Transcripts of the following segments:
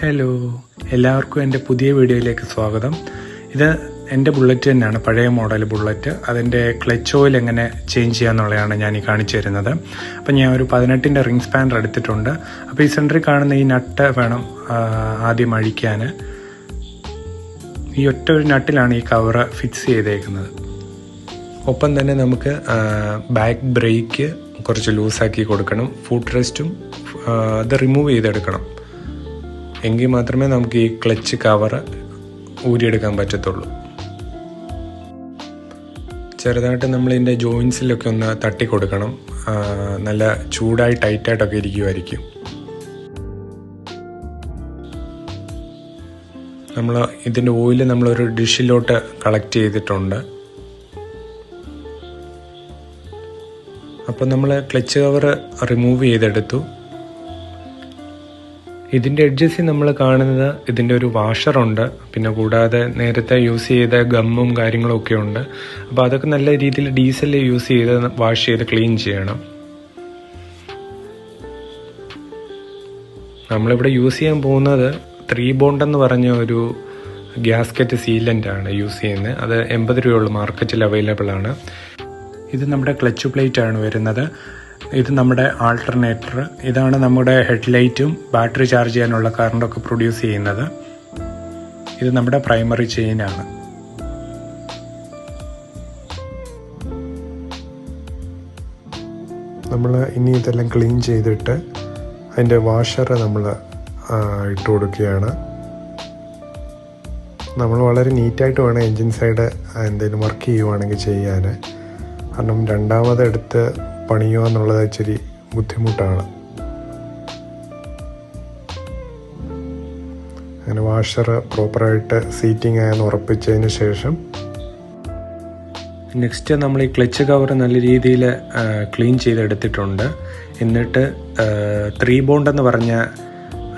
Hello എല്ലാവർക്കും എന്റെ പുതിയ വീഡിയോയിലേക്ക് സ്വാഗതം. ഇത് എന്റെ ബുള്ളറ്റ് തന്നെയാണ് പഴയ മോഡൽ ബുള്ളറ്റ് അതിന്റെ ക്ലച്ച് ഓയിൽ എങ്ങനെ ചേഞ്ച് ചെയ്യാന്നുള്ളതാണ് ഞാൻ ഈ കാണിച്ചു തരുന്നത്. അപ്പം ഞാൻ ഒരു പതിനെട്ടിന്റെ റിംഗ് സ്പാനർ എടുത്തിട്ടുണ്ട്. അപ്പോൾ ഈ സെന്ററിൽ കാണുന്ന ഈ നട്ട് വേണം ആദ്യം അഴിക്കാൻ. ഈ ഒറ്റ ഒരു നട്ടിലാണ് ഈ കവറ് ഫിക്സ് ചെയ്തേക്കുന്നത്. ഒപ്പം തന്നെ നമുക്ക് ബാക്ക് ബ്രേക്ക് കുറച്ച് ലൂസാക്കി കൊടുക്കണം. ഫുഡ് റെസ്റ്റും അത് റിമൂവ് ചെയ്തെടുക്കണം. എങ്കിൽ മാത്രമേ നമുക്ക് ഈ ക്ലച്ച് കവർ ഊരിയെടുക്കാൻ പറ്റത്തുള്ളൂ. ചെറുതായിട്ട് നമ്മൾ ഇതിന്റെ ജോയിൻസിലൊക്കെ ഒന്ന് തട്ടി കൊടുക്കണം. നല്ല ചൂടായി ടൈറ്റായിട്ടൊക്കെ ഇരിക്കുമായിരിക്കും നമ്മൾ ഇതിന്റെ ഓയിൽ നമ്മളൊരു ഡിഷിലോട്ട് കളക്ട് ചെയ്തിട്ടുണ്ട്. അപ്പം നമ്മൾ ക്ലച്ച് കവർ റിമൂവ് ചെയ്തെടുത്തു. ഇതിന്റെ എഡ്ജസിൽ നമ്മൾ കാണുന്നത് ഇതിന്റെ ഒരു വാഷറുണ്ട് പിന്നെ കൂടാതെ നേരത്തെ യൂസ് ചെയ്ത ഗമ്മും കാര്യങ്ങളും ഒക്കെ ഉണ്ട്. അപ്പോൾ അതൊക്കെ നല്ല രീതിയിൽ ഡീസൽ യൂസ് ചെയ്ത് വാഷ് ചെയ്ത് ക്ലീൻ ചെയ്യണം. നമ്മളിവിടെ യൂസ് ചെയ്യാൻ പോകുന്നത് ത്രീ ബോണ്ട് എന്ന് പറഞ്ഞ ഒരു ഗ്യാസ്കറ്റ് സീലന്റ് ആണ് യൂസ് ചെയ്യുന്നത്. അത് എൺപത് രൂപയുള്ള മാർക്കറ്റിൽ അവൈലബിൾ ആണ്. ഇത് നമ്മുടെ ക്ലച്ച് പ്ലേറ്റ് ആണ് വരുന്നത്. ഇത് നമ്മുടെ ആൾട്ടർനേറ്റർ ഇതാണ് നമ്മുടെ ഹെഡ്ലൈറ്റും ബാറ്ററി ചാർജ് ചെയ്യാനുള്ള കറണ്ടൊക്കെ പ്രൊഡ്യൂസ് ചെയ്യുന്നത്. ഇത് നമ്മുടെ പ്രൈമറി ചെയിനാണ് നമ്മൾ ഇനി ഇതെല്ലാം ക്ലീൻ ചെയ്തിട്ട് അതിന്റെ വാഷർ നമ്മൾ ഇട്ട് കൊടുക്കുകയാണ്. നമ്മൾ വളരെ നീറ്റായിട്ട് വേണം എൻജിൻ സൈഡ് എന്തെങ്കിലും വർക്ക് ചെയ്യുവാണെങ്കിൽ ചെയ്യാൻ. കാരണം രണ്ടാമത് എടുത്ത് പണിയുക എന്നുള്ളത് ഇച്ചിരി ബുദ്ധിമുട്ടാണ്. അങ്ങനെ വാഷർ പ്രോപ്പറായിട്ട് സീറ്റിംഗ് ആയെന്ന് ഉറപ്പിച്ചതിന് ശേഷം നെക്സ്റ്റ് നമ്മൾ ഈ ക്ലച്ച് കവർ നല്ല രീതിയിൽ ക്ലീൻ ചെയ്തെടുത്തിട്ടുണ്ട്. എന്നിട്ട് ത്രീ ബോണ്ട് എന്ന് പറഞ്ഞ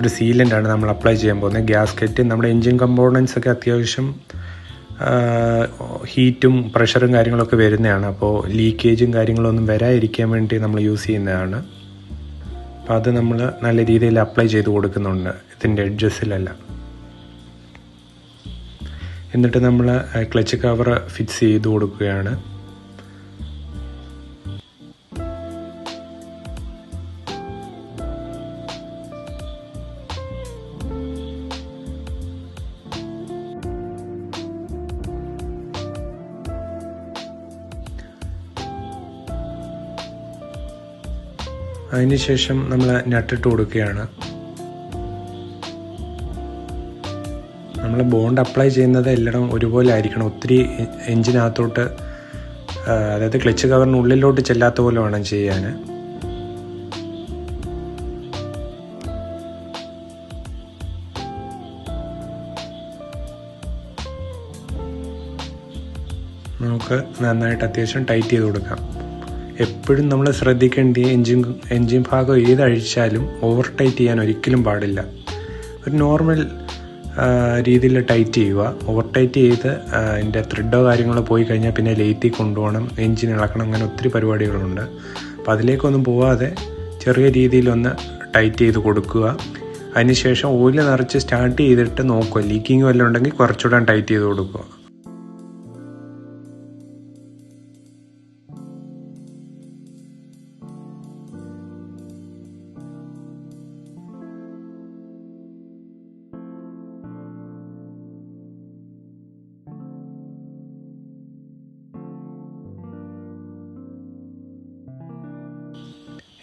ഒരു സീലന്റാണ് നമ്മൾ അപ്ലൈ ചെയ്യാൻ പോകുന്നത്. ഗ്യാസ്കറ്റ് നമ്മുടെ എൻജിൻ കമ്പോണൻസ് ഒക്കെ അത്യാവശ്യം ഹീറ്റും പ്രഷറും കാര്യങ്ങളൊക്കെ വരുന്നതാണ്. അപ്പോൾ ലീക്കേജും കാര്യങ്ങളൊന്നും വരാതിരിക്കാൻ വേണ്ടി നമ്മൾ യൂസ് ചെയ്യുന്നതാണ്. അപ്പോൾ അത് നമ്മൾ നല്ല രീതിയിൽ അപ്ലൈ ചെയ്ത് കൊടുക്കുന്നുണ്ട് ഇതിന്റെ എഡ്ജസിലെല്ലാം എന്നിട്ട് നമ്മൾ ക്ലച്ച് കവർ ഫിക്സ് ചെയ്ത് കൊടുക്കുകയാണ്. അതിനുശേഷം നമ്മൾ നട്ടിട്ട് കൊടുക്കുകയാണ്. നമ്മൾ ബോണ്ട് അപ്ലൈ ചെയ്യുന്നത് എല്ലാം ഒരുപോലെ ആയിരിക്കണം. ഒത്തിരി എഞ്ചിനകത്തോട്ട് അതായത് ക്ലച്ച് കവറിന് ഉള്ളിലോട്ട് ചെല്ലാത്ത പോലെ വേണം ചെയ്യാൻ നമുക്ക് നന്നായിട്ട് അത്യാവശ്യം ടൈറ്റ് ചെയ്ത് കൊടുക്കാം. എപ്പോഴും നമ്മൾ ശ്രദ്ധിക്കേണ്ട എൻജിൻ എൻജിൻ ഭാഗം ഏതഴിച്ചാലും ഓവർ ടൈറ്റ് ചെയ്യാൻ ഒരിക്കലും പാടില്ല. ഒരു നോർമൽ രീതിയിൽ ടൈറ്റ് ചെയ്യുക. ഓവർ ടൈറ്റ് ചെയ്ത് അതിന്റെ ത്രെഡോ കാര്യങ്ങളോ പോയി കഴിഞ്ഞാൽ പിന്നെ ലേറ്റി കൊണ്ടുപോകണം. എൻജിൻ ഇളക്കണം. അങ്ങനെ ഒത്തിരി പരിപാടികളുണ്ട്. അപ്പോൾ അതിലേക്കൊന്നും പോവാതെ ചെറിയ രീതിയിലൊന്ന് ടൈറ്റ് ചെയ്ത് കൊടുക്കുക. അതിനുശേഷം ഓയിൽ നിറച്ച് സ്റ്റാർട്ട് ചെയ്തിട്ട് നോക്കുക. ലീക്കിങ് വല്ലതും ഉണ്ടെങ്കിൽ കുറച്ചുകൂടെ ടൈറ്റ് ചെയ്ത് കൊടുക്കുക.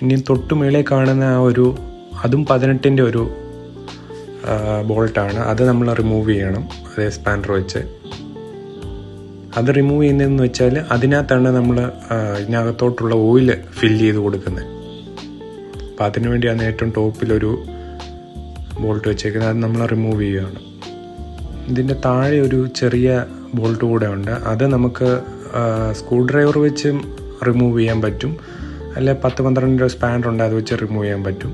ഇനി തൊട്ട് മേളെ കാണുന്ന ആ ഒരു അതും പതിനെട്ടിന്റെ ഒരു ബോൾട്ടാണ്. അത് നമ്മൾ റിമൂവ് ചെയ്യണം. അതേ സ്പാനർ വെച്ച്. അത് റിമൂവ് ചെയ്യുന്നതെന്ന് വെച്ചാൽ അതിനകത്താണ് നമ്മൾ ഇതിനകത്തോട്ടുള്ള ഓയിൽ ഫില്ല് ചെയ്ത് കൊടുക്കുന്നത്. അപ്പം അതിനു വേണ്ടിയാണ് ഏറ്റവും ടോപ്പിലൊരു ബോൾട്ട് വെച്ചേക്കുന്നത്. അത് നമ്മൾ റിമൂവ് ചെയ്യുകയാണ്. ഇതിന്റെ താഴെ ഒരു ചെറിയ ബോൾട്ട് കൂടെ ഉണ്ട്. അത് നമുക്ക് സ്ക്രൂ ഡ്രൈവർ വെച്ച് റിമൂവ് ചെയ്യാൻ പറ്റും. അല്ലെ പത്ത് പന്ത്രണ്ട് രൂപ സ്പാനർ ഉണ്ട് അത് വെച്ച് റിമൂവ് ചെയ്യാൻ പറ്റും.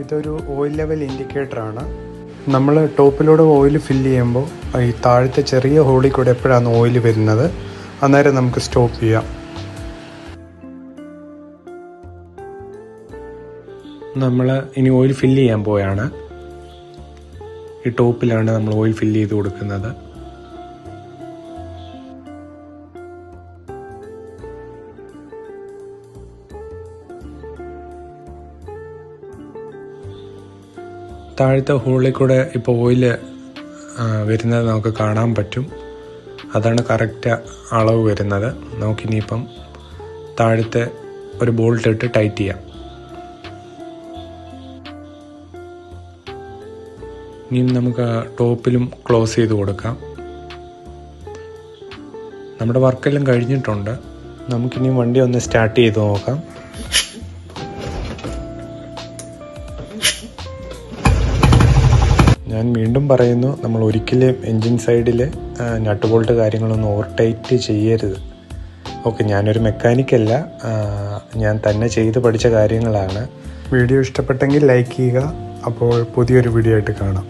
ഇതൊരു ഓയിൽ ലെവൽ ഇൻഡിക്കേറ്ററാണ് നമ്മൾ ടോപ്പിലൂടെ ഓയിൽ ഫില്ല് ചെയ്യുമ്പോൾ ഈ താഴത്തെ ചെറിയ ഹോളിൽ കൂടെ എപ്പോഴാണ് ഓയിൽ വരുന്നത് അന്നേരം നമുക്ക് സ്റ്റോപ്പ് ചെയ്യാം. നമ്മൾ ഇനി ഓയിൽ ഫില്ല് ചെയ്യാൻ പോയാണ്. ഈ ടോപ്പിലാണ് നമ്മൾ ഓയിൽ ഫില്ല് ചെയ്ത് കൊടുക്കുന്നത്. താഴത്തെ ഹോളിൽ കൂടെ ഇപ്പോൾ ഓയിൽ വരുന്നത് നമുക്ക് കാണാൻ പറ്റും. അതാണ് കറക്റ്റ് അളവ് വരുന്നത്. നമുക്കിനിയിപ്പം താഴത്തെ ഒരു ബോൾട്ട് ഇട്ട് ടൈറ്റ് ചെയ്യാം. ഇനി നമുക്ക് ടോപ്പിലും ക്ലോസ് ചെയ്ത് കൊടുക്കാം. നമ്മുടെ വർക്കെല്ലാം കഴിഞ്ഞിട്ടുണ്ട്. നമുക്കിനി വണ്ടി ഒന്ന് സ്റ്റാർട്ട് ചെയ്ത് നോക്കാം. ഞാൻ വീണ്ടും പറയുന്നു നമ്മൾ ഒരിക്കലും എൻജിൻ സൈഡിൽ നട്ട് ബോൾട്ട് കാര്യങ്ങളൊന്നും ഓവർ ടൈറ്റ് ചെയ്യരുത്. ഓക്കെ ഞാനൊരു മെക്കാനിക്കല്ല ഞാൻ തന്നെ ചെയ്ത് പഠിച്ച കാര്യങ്ങളാണ്. വീഡിയോ ഇഷ്ടപ്പെട്ടെങ്കിൽ ലൈക്ക് ചെയ്യുക അപ്പോൾ പുതിയൊരു വീഡിയോ ആയിട്ട് കാണാം.